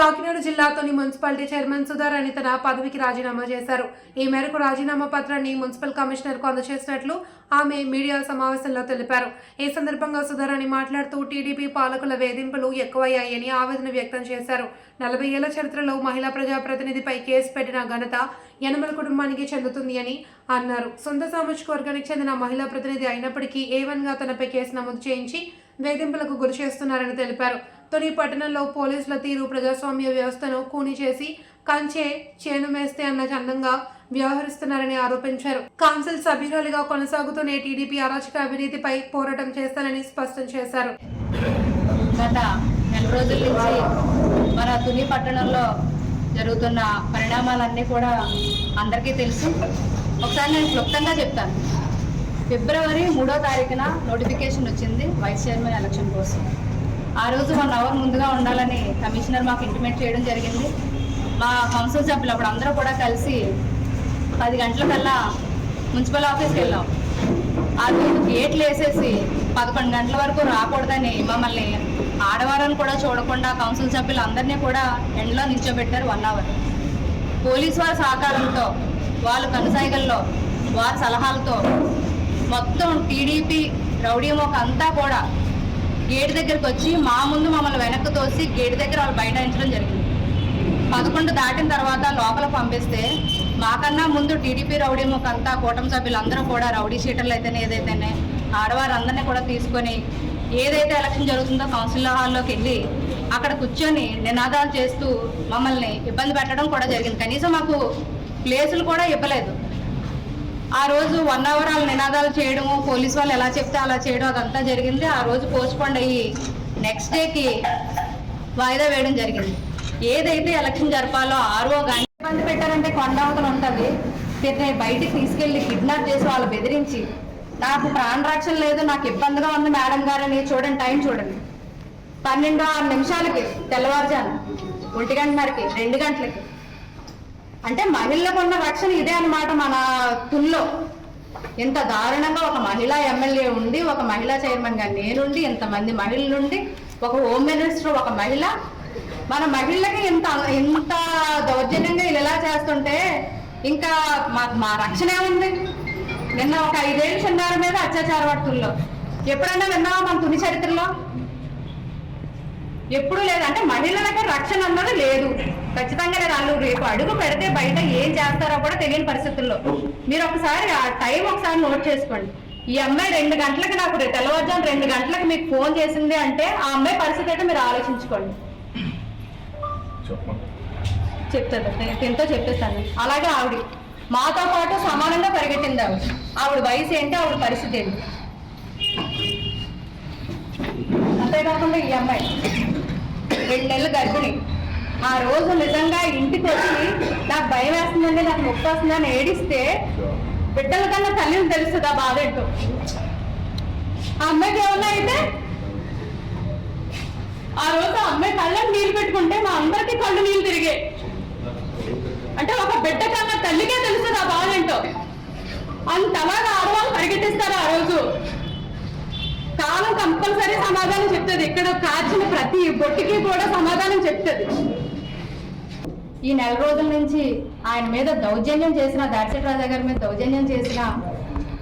కాకినాడ జిల్లాతోని municipality chairman Sudharani తన పదవికి రాజీనామా చేశారు. ఈ మేరకు రాజీనామా పత్రాన్ని మున్సిపల్ కమిషనర్కు అందజేసినట్లు ఆమె మీడియా సమావేశంలో తెలిపారు. ఈ సందర్భంగా సుధారాణి మాట్లాడుతూ టీడీపీ పాలకుల వేధింపులు ఎక్కువయ్యాయని ఆవేదన వ్యక్తం చేశారు. నలభై ఏళ్ళ చరిత్రలో మహిళా ప్రజాప్రతినిధిపై కేసు పెట్టిన ఘనత యనమల కుటుంబానికి చెందుతుంది అని అన్నారు. సొంత సామాజిక వర్గానికి చెందిన మహిళా ప్రతినిధి అయినప్పటికీ ఏ వన్గా తనపై కేసు నమోదు చేయించి వేధింపులకు గురి చేస్తున్నారని తెలిపారు. తొలి పట్టణంలో పోలీసుల తీరు ప్రజాస్వామ్య వ్యవస్థను కూని చేసి కంచే చేను మేస్తే అన్న చందంగా వ్యవహరిస్తున్నారని ఆరోపించారు. కౌన్సిల్ సభ్యురాలిగా కొనసాగుతూనే టీడీపీ అరాచక అవినీతిపై పోరాటం చేస్తానని స్పష్టం చేశారు. గత నెల రోజుల నుంచి మన తుని పట్టణంలో జరుగుతున్న పరిణామాలన్నీ కూడా అందరికీ తెలుసు. ఒకసారి నేను క్లుప్తంగా చెప్తాను. ఫిబ్రవరి మూడో తారీఖున నోటిఫికేషన్ వచ్చింది వైస్ చైర్మన్ ఎలక్షన్ కోసం. ఆ రోజు వన్ అవర్ ముందుగా ఉండాలని కమిషనర్ మాకు ఇంటిమేట్ చేయడం జరిగింది. మా కౌన్సిల్ సభ్యులు అప్పుడు అందరూ కూడా కలిసి పది గంటలకల్లా మున్సిపల్ ఆఫీస్కి వెళ్ళాం. ఆ రోజు గేట్లు వేసేసి పదకొండు గంటల వరకు రాకూడదని మమ్మల్ని ఆడవారని కూడా చూడకుండా కౌన్సిల్ సభ్యులు అందరినీ కూడా ఎండలో నిల్చోబెట్టారు వన్ అవర్. పోలీసు వారి సహకారంతో వాళ్ళ కనుసైగల్లో వారి సలహాలతో మొత్తం టీడీపీ రౌడీ మోక అంతా కూడా గేట్ దగ్గరికి వచ్చి మా ముందు మమ్మల్ని వెనక్కి తోసి గేట్ దగ్గర వాళ్ళు బైఠాయించడం జరిగింది. పదకొండు దాటిన తర్వాత లోపల పంపిస్తే మాకన్నా ముందు టీడీపీ రౌడీ ముఖంతా కూటమి సభ్యులందరూ కూడా రౌడీ షీటర్లు అయితేనే ఏదైతేనే ఆడవారందరినీ కూడా తీసుకొని ఏదైతే ఎలక్షన్ జరుగుతుందో కౌన్సిల్ హాల్లోకి వెళ్ళి అక్కడ కూర్చొని నినాదాలు చేస్తూ మమ్మల్ని ఇబ్బంది పెట్టడం కూడా జరిగింది. కనీసం మాకు ప్లేసులు కూడా ఇవ్వలేదు. ఆ రోజు వన్ అవర్ వాళ్ళు నినాదాలు చేయడము పోలీస్ వాళ్ళు ఎలా చెప్తే అలా చేయడం అదంతా జరిగింది. ఆ రోజు పోస్ట్పోండ్ అయ్యి నెక్స్ట్ డేకి వాయిదా వేయడం జరిగింది. ఏదైతే ఎలక్షన్ జరపాలో ఆరో గంటల ఇబ్బంది పెట్టారంటే కొండవతలు ఉంటుంది. బయటికి తీసుకెళ్ళి కిడ్నాప్ చేసి వాళ్ళు బెదిరించి నాకు ప్రాణ రక్షణ లేదు నాకు ఇబ్బందిగా ఉంది మేడం గారని చూడండి టైం చూడండి. పన్నెండు ఆరు నిమిషాలకి తెల్లవారుజాను ఒంటి గంటన్నరకి రెండు గంటలకి అంటే మహిళలకు ఉన్న రక్షణ ఇదే అన్నమాట మన తుల్లో. ఇంత దారుణంగా ఒక మహిళా ఎమ్మెల్యే ఉండి ఒక మహిళా చైర్మన్గా నేనుండి ఇంతమంది మహిళలుండి ఒక హోమ్ మినిస్టర్ ఒక మహిళ. మన మహిళలకి ఇంత ఇంత దౌర్జన్యంగా ఇలా చేస్తుంటే ఇంకా మా మా రక్షణ ఏముంది? నిన్న ఒక ఐదేళ్ళు చిన్నారి మీద అత్యాచార వార్తల్లో. ఎప్పుడైనా విన్నావా మన తుని చరిత్రలో? ఎప్పుడు లేదంటే మహిళలకు మహిళలకి రక్షణ అన్నది లేదు. ఖచ్చితంగా లేదు వాళ్ళు రేపు అడుగు పెడితే బయట ఏం చేస్తారో కూడా తెలియని పరిస్థితుల్లో. మీరు ఒకసారి ఆ టైం ఒకసారి నోట్ చేసుకోండి. ఈ అమ్మాయి రెండు గంటలకు నాకు తెల్లవారుజాము రెండు గంటలకు మీకు ఫోన్ చేసింది అంటే ఆ అమ్మాయి పరిస్థితి అయితే మీరు ఆలోచించుకోండి. చెప్తాను. నేను ఎంతో చెప్పేస్తాను. అలాగే ఆవిడ. మాతో పాటు సమానంగా పరిగెట్టింది ఆవిడ. ఆవిడ వయసు ఏంటి ఆవిడ పరిస్థితి ఏంటి? అంతేకాకుండా ఈ అమ్మాయి. రెండు నెలలు గర్భిణి. ఆ రోజు నిజంగా ఇంటికి వచ్చి నాకు భయం వేస్తుందండి నాకు నొప్పి వస్తుందని ఏడిస్తే బిడ్డల కన్నా తల్లిని తెలుస్తుంది ఆ బాధ ఏంటో? ఆ అమ్మాయికి ఏమన్నా అయితే ఆ రోజు ఆ అమ్మాయి కళ్ళకి నీళ్ళు పెట్టుకుంటే మా అందరికీ కళ్ళు నీళ్ళు తిరిగాయి అంటే ఒక బిడ్డ కన్నా తల్లికే తెలుస్తుంది ఆ బాధ ఏంటో? అంతలాగా ఆడవాళ్ళు పరిగెట్టిస్తారు ఆ రోజు. కాలం కంపల్సరీ సమాధానం చెప్తుంది. ఇక్కడ కాచిన ప్రతి బొట్టికి కూడా సమాధానం చెప్తుంది. ఈ నెల రోజుల నుంచి ఆయన మీద దౌర్జన్యం చేసిన దాడిశెట్టి రాజా గారి మీద దౌర్జన్యం చేసిన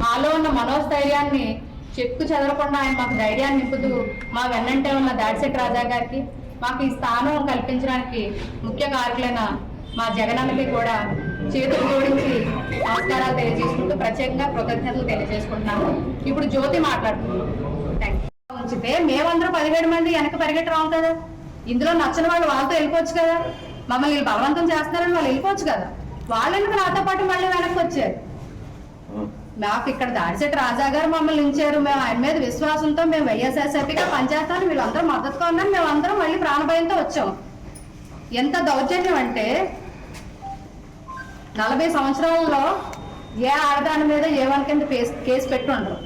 మాలో ఉన్న మనోస్థైర్యాన్ని చెక్కు చెదరకుండా ఆయన మాకు ధైర్యాన్ని నింపుతూ మా వెన్నంటే ఉన్న దాడిశెట్ రాజా గారికి మాకు ఈ స్థానం కల్పించడానికి ముఖ్య కారకులైన మా జగనన్నకి కూడా చేతులు జోడించి నమస్కారాలు తెలియజేసుకుంటూ ప్రత్యేకంగా కృతజ్ఞతలు తెలియజేసుకుంటున్నాము ఇప్పుడు జ్యోతి మాట్లాడుతున్నాము ఉంచితే మేమందరూ పదిహేడు మంది వెనక పరిగెట్టరాం కదా. ఇందులో నచ్చని వాళ్ళు వాళ్ళతో వెళ్ళిపోవచ్చు కదా. మమ్మల్ని వీళ్ళు బలవంతం చేస్తున్నారని వాళ్ళు వెళ్ళిపోవచ్చు కదా. వాళ్ళు ఎందుకు నాతో పాటు మళ్ళీ వెనక్కి వచ్చారు? మాకు ఇక్కడ దాడిశెట్టి రాజా గారు మమ్మల్ని ఉంచారు. మేము ఆయన మీద విశ్వాసంతో మేము వైఎస్ఆర్సీపీగా పనిచేస్తాను వీళ్ళందరూ మద్దతుగా ఉన్నారు మేము అందరం మళ్ళీ ప్రాణభయంతో వచ్చాం. ఎంత దౌర్జన్యం అంటే నలభై సంవత్సరాలలో ఏ ఆడదాని మీద ఏ వన్ కింద కేసు కేసు పెట్టుండరు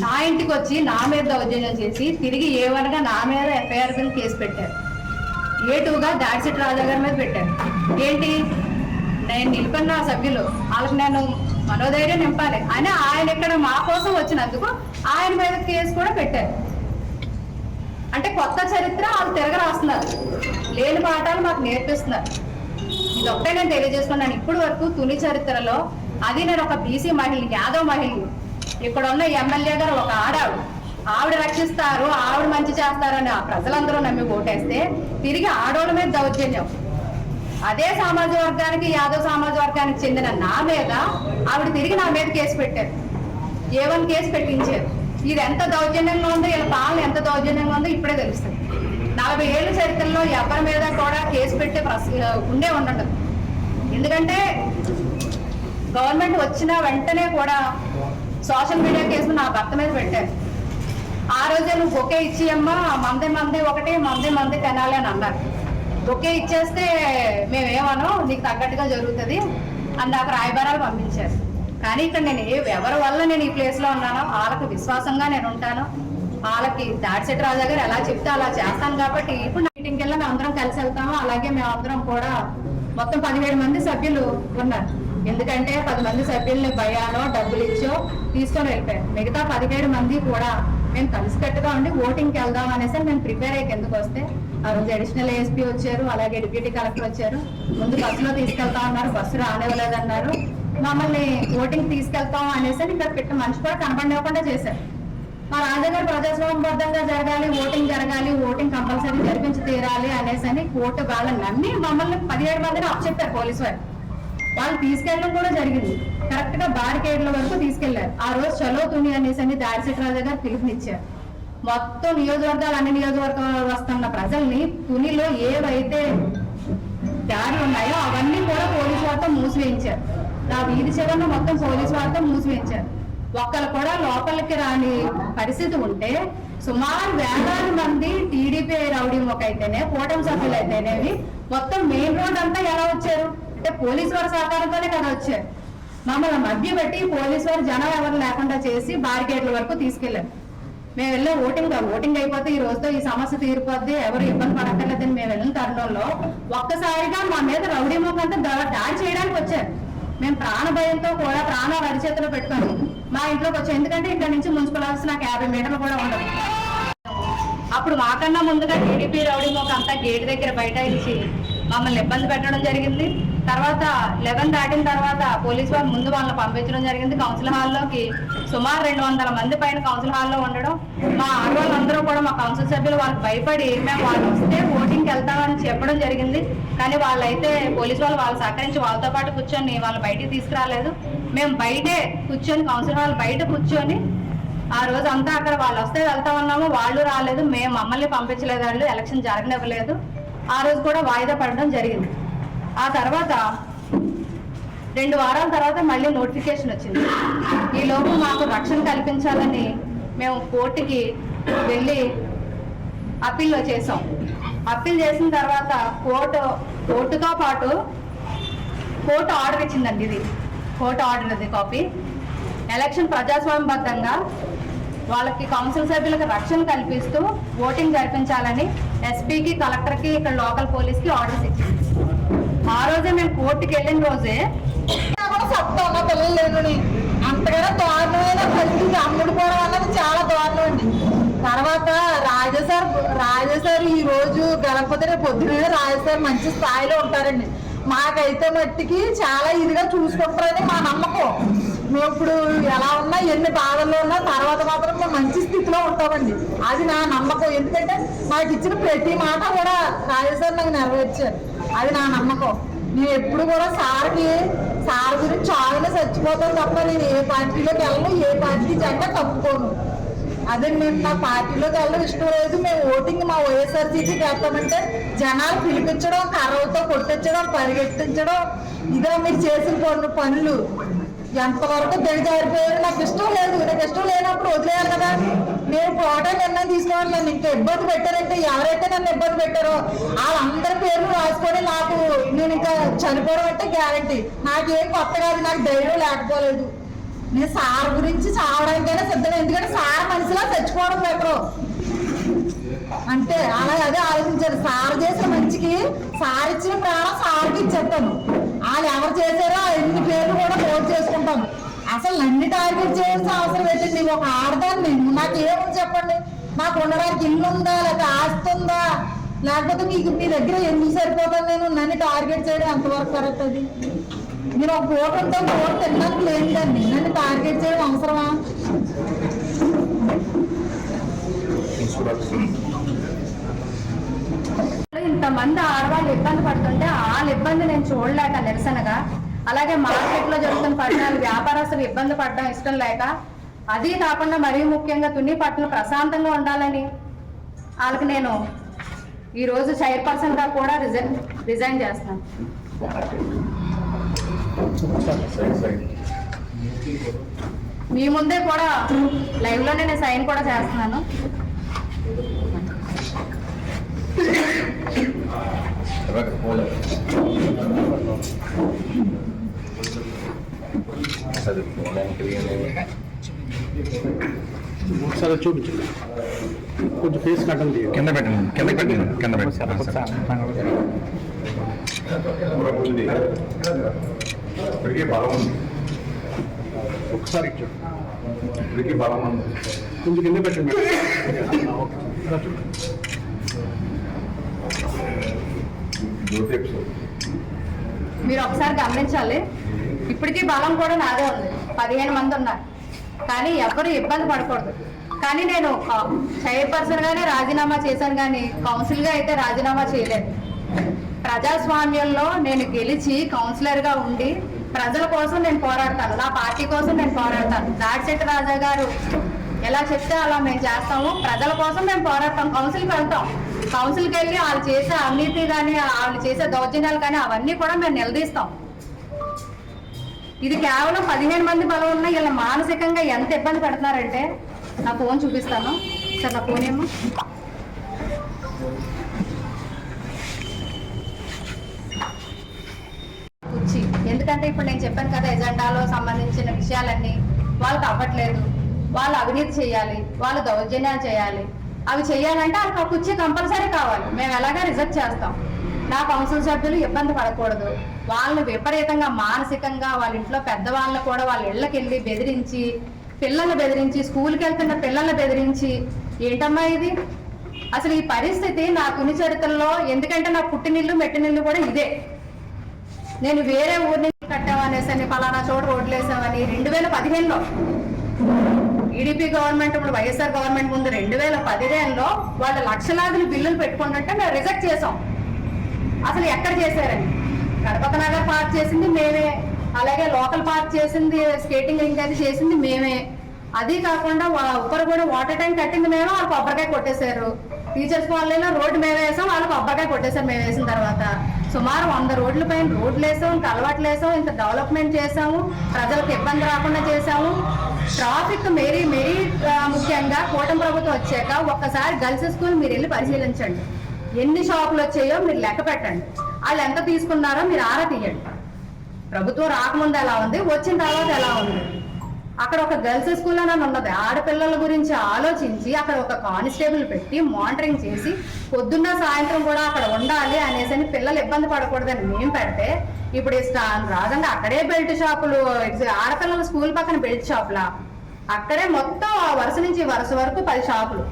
నా ఇంటికి వచ్చి నా మీద దౌర్జన్యం చేసి తిరిగి ఏ వన్గా నా మీద ఎఫ్ఐఆర్ కింద కేసు పెట్టారు. ఏ టూగా దాడిసెట్ రాజా గారి మీద పెట్టారు. ఏంటి? నేను నిలిపిన నా సభ్యులు వాళ్ళకి నేను మనోధైర్యం నింపాలి. అని ఆయన ఇక్కడ మా కోసం వచ్చినందుకు ఆయన మీద కేసు కూడా పెట్టారు. అంటే కొత్త చరిత్ర వాళ్ళు తిరగ రాస్తున్నారు లేని పాఠాలు మాకు నేర్పిస్తున్నారు. ఇది ఒకటే నేను తెలియజేసుకున్నాను ఇప్పుడు వరకు తుని చరిత్రలో అది నేను ఒక బీసీ మహిళ యాదవ్ మహిళ ఇక్కడ ఉన్న ఎమ్మెల్యే గారు ఒక ఆడావిడ. ఆవిడ రక్షిస్తారు ఆవిడ మంచి చేస్తారని ఆ ప్రజలందరూ నమ్మి ఓటేస్తే తిరిగి ఆడోళ్ళ మీద దౌర్జన్యం. అదే సమాజ వర్గానికి యాదవ్ సమాజ వర్గానికి చెందిన నా మీద ఆవిడ తిరిగి నా మీద కేసు పెట్టారు. ఏ వన్ కేసు పెట్టించారు. ఇది ఎంత దౌర్జన్యంగా ఉందో వీళ్ళ పాలన ఎంత దౌర్జన్యంగా ఉందో ఇప్పుడే తెలుస్తుంది. నలభై ఏళ్ళ చరిత్రలో ఎవరి మీద కూడా కేసు పెట్టే ప్రశ్న ఉండే ఉండదు. ఎందుకంటే గవర్నమెంట్ వచ్చిన వెంటనే కూడా సోషల్ మీడియా కేసు నా భర్త మీద పెట్టారు. ఆ రోజే నువ్వు బొకే ఇచ్చి అమ్మా మందే మందే ఒకటి మందే మందే తినాలి అని అన్నారు. బొకే ఇచ్చేస్తే మేమేమనో నీకు తగ్గట్టుగా జరుగుతుంది అందాక రాయబారాలు పంపించారు. కానీ ఇక్కడ నేను ఏ ఎవరి వల్ల నేను ఈ ప్లేస్లో ఉన్నానో వాళ్ళకి విశ్వాసంగా నేను ఉంటాను. వాళ్ళకి దాడిశెట్టి రాజా గారు ఎలా చెప్తే అలా చేస్తాను కాబట్టి ఇప్పుడు మీటింగ్కి వెళ్ళి మేము అందరం కలిసి వెళ్తాము. అలాగే మేము అందరం కూడా మొత్తం పదిహేడు మంది సభ్యులు ఉన్నారు. ఎందుకంటే పది మంది సభ్యుల్ని భయాలో డబ్బులు ఇచ్చో తీసుకొని వెళ్ళిపోయారు. మిగతా పదిహేడు మంది కూడా మేము కలిసికట్టుగా ఉండి ఓటింగ్కి వెళ్దాం అనేసి మేము ప్రిపేర్ అయ్యి ఎందుకు వస్తే ఆ రోజు అడిషనల్ ఏఎస్పీ వచ్చారు అలాగే డిప్యూటీ కలెక్టర్ వచ్చారు. ముందు బస్సులో తీసుకెళ్తా ఉన్నారు. బస్సు రానివ్వలేదన్నారు. మమ్మల్ని ఓటింగ్ తీసుకెళ్తాం అనేసి ఇక్కడ పెట్టిన మనిషి కూడా కనపడనివ్వకుండా చేశారు. మా రాజాగారు ప్రజాస్వామ్యబద్ధంగా జరగాలి ఓటింగ్ జరగాలి ఓటింగ్ కంపల్సరీ జరిపించి తీరాలి అనేసి అని కోర్టు వాళ్ళని నమ్మి మమ్మల్ని పదిహేడు మందిని అప్పచెప్పారు పోలీసు వారు. వాళ్ళు తీసుకెళ్ళడం కూడా జరిగింది. కరెక్ట్గా బారికేడ్ల వరకు తీసుకెళ్ళారు. ఆ రోజు చలో తుని అనేసి అని దాడిశెట్టి రాజా గారు పిలుపునిచ్చారు. మొత్తం నియోజకవర్గాలు అన్ని నియోజకవర్గాలు వస్తున్న ప్రజల్ని తునిలో ఏవైతే దారులు ఉన్నాయో అవన్నీ కూడా పోలీసు వారితో మూసివేయించారు. నా వీధి చివరన మొత్తం పోలీసు వారితో మూసివేయించారు ఒక్కరు కూడా లోపలికి రాని పరిస్థితి ఉంటే సుమారు వేలాది మంది టీడీపీ రౌడీ మొక్క కూటమి సభ్యులు అయితేనేవి మొత్తం మెయిన్ రోడ్ అంతా ఎలా వచ్చారు? అంటే పోలీసు వారి సహకారంతోనే కదా వచ్చారు. మమ్మల్ని మధ్య పెట్టి పోలీసు వారు జనం ఎవరు లేకుండా చేసి బారికేట్ల వరకు తీసుకెళ్ళారు మేము వెళ్ళే ఓటింగ్ ఓటింగ్ అయిపోతే ఈ రోజుతో ఈ సమస్య తీరిపోద్ది ఎవరు ఇబ్బంది పడక్కర్లేదని మేము వెళ్ళిన తరుణంలో ఒక్కసారిగా మా మీద రౌడీ మొక్కంతా దా- దాడి చేయడానికి వచ్చారు. మేము ప్రాణ భయంతో కూడా ప్రాణాలు అరిచేతిలో పెట్టుకొని మా ఇంట్లోకి వచ్చాం. ఎందుకంటే ఇక్కడ నుంచి మున్సిపల్ ఆఫీస్ నాకు యాభై మీటర్లు కూడా ఉండదు అప్పుడు మాకన్నా ముందుగా టీడీపీ రౌడీ మొక్క అంతా గేట్ దగ్గర బయట ఇచ్చి మమ్మల్ని ఇబ్బంది పెట్టడం జరిగింది. తర్వాత లెవెన్ దాటిన తర్వాత పోలీసు వారు ముందు వాళ్ళని పంపించడం జరిగింది. కౌన్సిల్ హాల్లోకి సుమారు రెండు వందల మంది పైన కౌన్సిల్ హాల్లో ఉండడం. మా ఆడవాళ్ళందరూ కూడా మా కౌన్సిల్ సభ్యులు వాళ్ళకి భయపడి మేము వాళ్ళు వస్తే ఓటింగ్కి వెళ్తామని చెప్పడం జరిగింది. కానీ వాళ్ళైతే పోలీసు వాళ్ళు వాళ్ళు సహకరించి వాళ్ళతో పాటు కూర్చొని వాళ్ళు బయటికి తీసుకురాలేదు. మేము బయటే కూర్చొని కౌన్సిల్ హాల్ బయట కూర్చొని ఆ రోజు అంతా అక్కడ వాళ్ళు వస్తే వెళ్తా ఉన్నాము. వాళ్ళు రాలేదు. మేము మమ్మల్ని పంపించలేదు. వాళ్ళు ఎలక్షన్ జరగనివ్వలేదు. ఆ రోజు కూడా వాయిదా పడడం జరిగింది. ఆ తర్వాత రెండు వారాల తర్వాత మళ్ళీ నోటిఫికేషన్ వచ్చింది. ఈ లోపు మాకు రక్షణ కల్పించాలని మేము కోర్టుకి వెళ్ళి అప్పీల్లో చేసాం అప్పీల్ చేసిన తర్వాత కోర్టు కోర్టుతో పాటు కోర్టు ఆర్డర్ ఇచ్చిందండి ఇది. కోర్టు ఆర్డర్ ఇది కాపీ. ఎలక్షన్ ప్రజాస్వామ్యబద్ధంగా వాళ్ళకి కౌన్సిల్ సభ్యులకు రక్షణ కల్పిస్తూ ఓటింగ్ జరిపించాలని ఎస్పీకి కలెక్టర్కి ఇక్కడ లోకల్ పోలీస్కి ఆర్డర్స్ ఇచ్చింది ఆ రోజే మేము కోర్టుకి వెళ్ళిన రోజే సత్తా ఉన్న పిల్లలు లేదు అంతగానే దారుణమైన పరిస్థితి. అమ్ముడు పోవడం అన్నది చాలా దారుణం అండి తర్వాత రాజసార్ రాజసార్ ఈ రోజు గణపతి రేపు పొద్దునే రాజసార్ మంచి స్థాయిలో ఉంటారండి. మాకైతే మట్టికి చాలా ఇదిగా చూసుకుంటారని మా నమ్మకం. మేము ఇప్పుడు ఎలా ఉన్నా ఎన్ని బాధల్లో ఉన్నా తర్వాత మాత్రం మేము మంచి స్థితిలో ఉంటామండి అది నా నమ్మకం. ఎందుకంటే మాకు ఇచ్చిన ప్రతి మాట కూడా రాజేశ్వర్ నాకు నెరవేర్చారు. అది నా నమ్మకం. నేను ఎప్పుడు కూడా సార్కి సార్ గురించి చాలా చచ్చిపోతాను తప్ప నేను ఏ పార్టీలోకి వెళ్ళను ఏ పార్టీ జెండా కప్పుకోను. అదే మేము మా పార్టీలోకి వెళ్ళడం ఇష్టం లేదు. మేము ఓటింగ్ మా వైఎస్ఆర్సీపీకి వేస్తామంటే జనాలు పిలిపించడం కర్రలతో కొట్టించడం పరిగెత్తించడం ఇదే మీరు చేసిన పనులు పనులు. ఎంతవరకు దిగజారిపోయారు నాకు ఇష్టం లేదు. నాకు ఇష్టం లేనప్పుడు వదిలేయాలి కదా. నేను పోటా నిర్ణయం తీసుకోవాలి. నన్ను ఇంకా ఇబ్బంది పెట్టారంటే ఎవరైతే నన్ను ఇబ్బంది పెట్టారో వాళ్ళందరి పేర్లు రాసుకొని నాకు నేను ఇంకా చనిపోవడం అంటే గ్యారంటీ నాకేం కొత్త కాదు. నాకు ధైర్యం లేకపోలేదు. నేను సార్ గురించి చావడానికైనా సిద్ధం ఎందుకంటే సార్ మనిషిలా చచ్చిపోవడం బెటరు అంటే అలా అదే ఆలోచించారు. సార్ చేసిన మంచికి సార్ ఇచ్చిన ప్రాణం సార్కి ఇచ్చేస్తాను. వాళ్ళు ఎవరు చేశారో ఎన్ని పేర్లు కూడా నోట్ చేసుకుంటాం. అసలు నన్ను టార్గెట్ చేయాల్సిన అవసరం ఏంటండి ఒక ఆడదాన్ని నాకు ఏమని చెప్పండి? నాకు ఉండడానికి ఇల్లు ఉందా? లేకపోతే ఆస్తి ఉందా? లేకపోతే మీకు మీ దగ్గర ఎందుకు సరిపోతాను నేను నన్ను టార్గెట్ చేయడం ఎంతవరకు కరెక్ట్ అది? నేను ఒక పూట ఉంటే పూట తినడానికి లేదండి. నన్ను టార్గెట్ చేయడం అవసరమా? ఇంతమంది ఆడవాళ్ళు ఇబ్బంది పడుతుంటే వాళ్ళ ఇబ్బంది నేను చూడలేక నిరసనగా అలాగే మార్కెట్లో జరుగుతున్న పట్టణాలు వ్యాపారస్తులు ఇబ్బంది పడడం ఇష్టం లేక అది కాకుండా మరీ ముఖ్యంగా తుని పట్టణం ప్రశాంతంగా ఉండాలని వాళ్ళకి నేను ఈరోజు చైర్పర్సన్గా కూడా రిజైన్ రిజైన్ చేస్తున్నాను మీ ముందే కూడా లైవ్లోనే నేను సైన్ కూడా చేస్తున్నాను. ఒకసారి చూపించండి కొంచెం ఫేస్ కట్టం తీయండి కింద పెట్టండి కింద పెట్టండి కింద పెట్టండి. ఇప్పటికీ బలం ఉంది. ఒకసారి ఇచ్చాడు ఇప్పటికీ బలం ఉంది. కొంచెం కింద పెట్టండి. ఓకే ఇలా చూడండి. జ్యోతి ఎపిసోడ్ మీరు ఒకసారి గమనించాలి. ఇప్పటికీ బలం కూడా నాదే ఉంది. పదిహేను మంది ఉన్నారు. కానీ ఎవరు ఇబ్బంది పడకూడదు. కానీ నేను చైర్పర్సన్ గానే రాజీనామా చేశాను కానీ కౌన్సిల్గా అయితే రాజీనామా చేయలేదు. ప్రజాస్వామ్యంలో నేను గెలిచి కౌన్సిలర్గా ఉండి ప్రజల కోసం నేను పోరాడతాను. నా పార్టీ కోసం నేను పోరాడతాను. దాడిశెట్టి రాజా గారు ఎలా చెప్తే అలా మేము చేస్తాము. ప్రజల కోసం మేము పోరాడతాం. కౌన్సిల్కి వెళ్తాం. కౌన్సిల్కి వెళ్ళి వాళ్ళు చేసే అవినీతి కానీ వాళ్ళు చేసే దౌర్జన్యాలు కానీ అవన్నీ కూడా మేము నిలదీస్తాం. ఇది కేవలం పదిహేను మంది బలం ఉన్న వీళ్ళ మానసికంగా ఎంత ఇబ్బంది పడుతున్నారంటే నా ఫోన్ చూపిస్తాను. సార్ నా ఫోన్ ఏమో. కుర్చీ. ఎందుకంటే ఇప్పుడు నేను చెప్పాను కదా ఎజెండాలో సంబంధించిన విషయాలన్నీ వాళ్ళకి అవ్వట్లేదు. వాళ్ళు అవినీతి చేయాలి వాళ్ళు దౌర్జన్యాలు చేయాలి. అవి చేయాలంటే వాళ్ళకి ఆ కుర్చీ కంపల్సరీ కావాలి. మేము ఎలాగా రిజెక్ట్ చేస్తాం. నా కౌన్సిల్ సభ్యులు ఇబ్బంది పడకూడదు. వాళ్ళని విపరీతంగా మానసికంగా వాళ్ళ ఇంట్లో పెద్దవాళ్ళని కూడా వాళ్ళ ఇళ్ళకి వెళ్ళి బెదిరించి పిల్లల్ని బెదిరించి స్కూల్కి వెళ్తున్న పిల్లల్ని బెదిరించి ఏంటమ్మా ఇది? అసలు ఈ పరిస్థితి నా తుని చరిత్రలో ఎందుకంటే నా పుట్టినిల్లు మెట్టినిల్లు కూడా ఇదే. నేను వేరే ఊరి నుంచి కట్టామనేసి అని పలానా చోట రోడ్లు వేసామని రెండు వేల పదిహేనులో టీడీపీ గవర్నమెంట్ ఇప్పుడు వైఎస్ఆర్ గవర్నమెంట్ ముందు రెండు వేల పదిహేనులో వాళ్ళ లక్షలాదిని బిల్లులు పెట్టుకుంటుంటే మేము రిజెక్ట్ చేసాం అసలు ఎక్కడ చేశారని గణపతి నగర్ పార్క్ చేసింది మేమే. అలాగే లోకల్ పార్క్ చేసింది స్కేటింగ్ రింగ్ అది చేసింది మేమే. అది కాకుండా వా- ఉప్పర్ కూడా వాటర్ ట్యాంక్ కట్టింది మేమే వాళ్ళు కొబ్బరికాయ కొట్టేశారు. టీచర్స్ కాలనీలో రోడ్డు మేము వేసాం వాళ్ళు కొబ్బరికాయ కొట్టేశారు మేము వేసిన తర్వాత. సుమారు వంద రోడ్ల పైన రోడ్లు వేసాం ఇంకా అలవాట్లు వేసాం ఇంత డెవలప్మెంట్ చేసాము ప్రజలకు ఇబ్బంది రాకుండా చేసాము ట్రాఫిక్ మెరీ మెరీ ముఖ్యంగా కూటమి ప్రభుత్వం వచ్చాక ఒక్కసారి గర్ల్స్ స్కూల్ మీరు వెళ్ళి పరిశీలించండి. ఎన్ని షాపులు వచ్చాయో మీరు లెక్క పెట్టండి. వాళ్ళు ఎంత తీసుకున్నారో మీరు ఆరా తీయండి. ప్రభుత్వం రాకముందు ఎలా ఉంది? వచ్చిన తర్వాత ఎలా ఉంది? అక్కడ ఒక గర్ల్స్ స్కూల్ అని ఉన్నది. ఆడపిల్లల గురించి ఆలోచించి అక్కడ ఒక కానిస్టేబుల్ పెట్టి మానిటరింగ్ చేసి పొద్దున్న సాయంత్రం కూడా అక్కడ ఉండాలి అనేసి అని పిల్లలు ఇబ్బంది పడకూడదని మేము పెడితే ఇప్పుడు ఈ రాదండి అక్కడే బెల్ట్ షాపులు ఆడపిల్లల స్కూల్ పక్కన బెల్ట్ షాపులా. అక్కడే మొత్తం ఆ వరుస నుంచి వరుస వరకు పది షాపులు.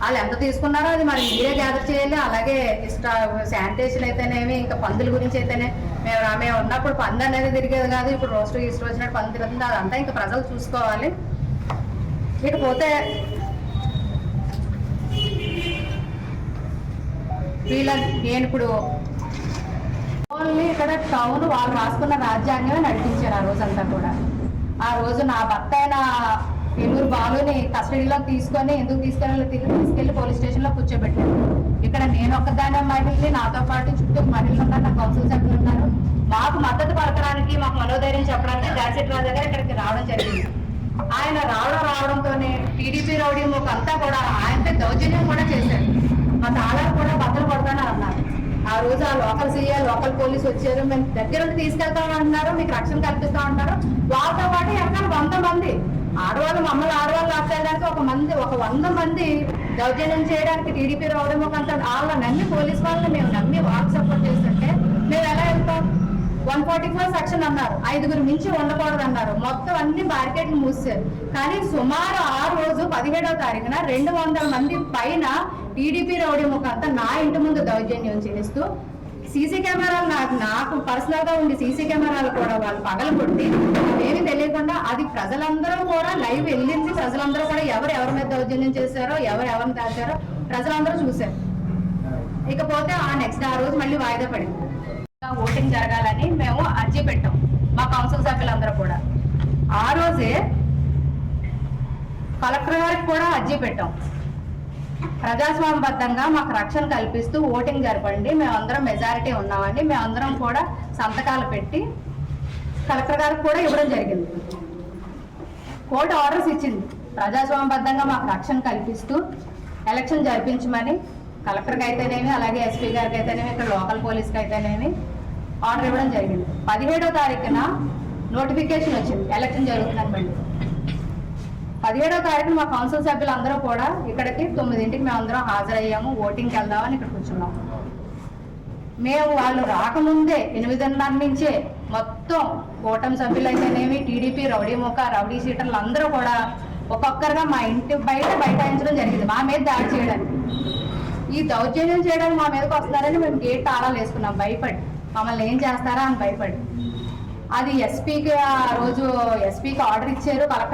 వాళ్ళు ఎంత తీసుకున్నారో అది మరి మీరే గ్యాదర్ చేయాలి. అలాగే శానిటేషన్ అయితేనేమి ఇంకా పందుల గురించి అయితేనే మేము మేము ఉన్నప్పుడు పంది అనేది తిరిగేది కాదు. ఇప్పుడు రోజు ఈస్ట్ వచ్చినట్టు పంది తిరుగుతుంది. అదంతా ఇంకా ప్రజలు చూసుకోవాలి. ఇకపోతే వీళ్ళ నేను ఇప్పుడు ఓన్లీ ఇక్కడ టౌన్ వాళ్ళు రాసుకున్న రాజ్యాంగమే నడిపించారు ఆ రోజంతా కూడా. ఆ రోజు నా భర్త అయిన ఏలూరు బాలుని కస్టడీలో తీసుకొని ఎందుకు తీసుకెళ్ళి తీసుకెళ్ళి పోలీస్ స్టేషన్లో కూర్చోబెట్టారు. ఇక్కడ నేను ఒక్కదాని మహిళని నాతో పాటు చుట్టూ మహిళలు ఉన్నారు నా కౌన్సిల్ సభ్యులు ఉన్నారు. మాకు మద్దతు పలకడానికి మాకు మనోధైర్యం చెప్పడానికి దాసిట్ రాజు గారు ఇక్కడికి రావడం జరిగింది. ఆయన రావడం రావడంతోనే టీడీపీ రౌడీ ఒక అంతా కూడా ఆయనపై దౌర్జన్యం కూడా చేశారు. మా తాళాలు కూడా బద్దలు కొడతానని అన్నారు ఆ రోజు ఆ లోకల్ సీఏ లోకల్ పోలీస్ వచ్చారు. మేము దగ్గర ఉండి తీసుకెళ్తాం అంటున్నారు మీకు రక్షణ కల్పిస్తాం అంటారు వాళ్ళతో పాటు ఎక్కడ వంద మంది ఆడవాళ్ళు మమ్మల్ని ఆడవాళ్ళు లాక్కేయడానికి ఒక మంది ఒక వంద మంది దౌర్జన్యం చేయడానికి టీడీపీ రావడం ఒక అంత వాళ్ళని నమ్మి పోలీస్ వాళ్ళని మేము నమ్మి వాళ్ళకి సపోర్ట్ చేస్తుంటే మేము ఎలా వెళ్తాం? వన్ ఫార్టీ ఫోర్ సెక్షన్ అన్నారు. ఐదుగురు మించి ఉండకూడదు అన్నారు మొత్తం అన్ని బ్యారికేడ్లు మూసారు. కానీ సుమారు ఆ రోజు పదిహేడవ తారీఖున రెండు వందల మంది పైన టీడీపీ రౌడీ ముఖంతా నా ఇంటి ముందు దౌర్జన్యం చేస్తూ సీసీ కెమెరాలు నాకు నాకు పర్సనల్గా ఉండి సీసీ కెమెరాలు కూడా వాళ్ళు పగలగొట్టి ఏమీ తెలియకుండా అది ప్రజలందరూ కూడా లైవ్ వెళ్ళింది. ప్రజలందరూ కూడా ఎవరు ఎవరి మీద దౌర్జన్యం చేశారో ఎవరు ఎవరిని దాచారో ప్రజలందరూ చూశారు. ఇకపోతే ఆ నెక్స్ట్ ఆ రోజు మళ్ళీ వాయిదా పడింది. ఓటింగ్ జరగాలని మేము అర్జీ పెట్టాం. మా కౌన్సిల్ సభ్యులందరూ కూడా. ఆ రోజే కలెక్టర్ గారికి కూడా అర్జీ పెట్టాం. ప్రజాస్వామ్యబద్ధంగా మాకు రక్షణ కల్పిస్తూ ఓటింగ్ జరపండి మేమందరం మెజారిటీ ఉన్నామండి మేమందరం కూడా సంతకాలు పెట్టి కలెక్టర్ గారికి కూడా ఇవ్వడం జరిగింది. కోర్టు ఆర్డర్స్ ఇచ్చింది. ప్రజాస్వామ్యబద్ధంగా మాకు రక్షణ కల్పిస్తూ ఎలక్షన్ జరిపించమని కలెక్టర్కి అయితేనేమి అలాగే ఎస్పీ గారికి అయితేనేమి ఇక్కడ లోకల్ పోలీస్కి అయితేనేమి ఆర్డర్ ఇవ్వడం జరిగింది. పదిహేడో తారీఖున నోటిఫికేషన్ వచ్చింది. ఎలక్షన్ జరుగుతుందని మళ్ళీ. పదిహేడో తారీఖున మా కౌన్సిల్ సభ్యులందరూ కూడా ఇక్కడికి తొమ్మిదింటికి మేము అందరం హాజరయ్యాము. ఓటింగ్కి వెళ్దామని ఇక్కడ కూర్చున్నాం. మేము వాళ్ళు రాకముందే ఎనిమిదిన్నర నుంచే మొత్తం కూటమి సభ్యులైతేనేమి టీడీపీ రౌడీ ముఖ రౌడీ సీటర్లు అందరూ కూడా ఒక్కొక్కరుగా మా ఇంటి బయట బైఠాయించడం జరిగింది. మా మీద దాడి చేయడానికి. ఈ దౌర్జన్యం చేయడానికి మా మీదకి వస్తున్నారని మేము గేట్ తాళాలు వేసుకున్నాం. భయపడి. మమ్మల్ని ఏం చేస్తారా అని భయపడి. అది ఎస్పీకి ఆ రోజు ఎస్పీకి ఆర్డర్ ఇచ్చారు కలెక్టర్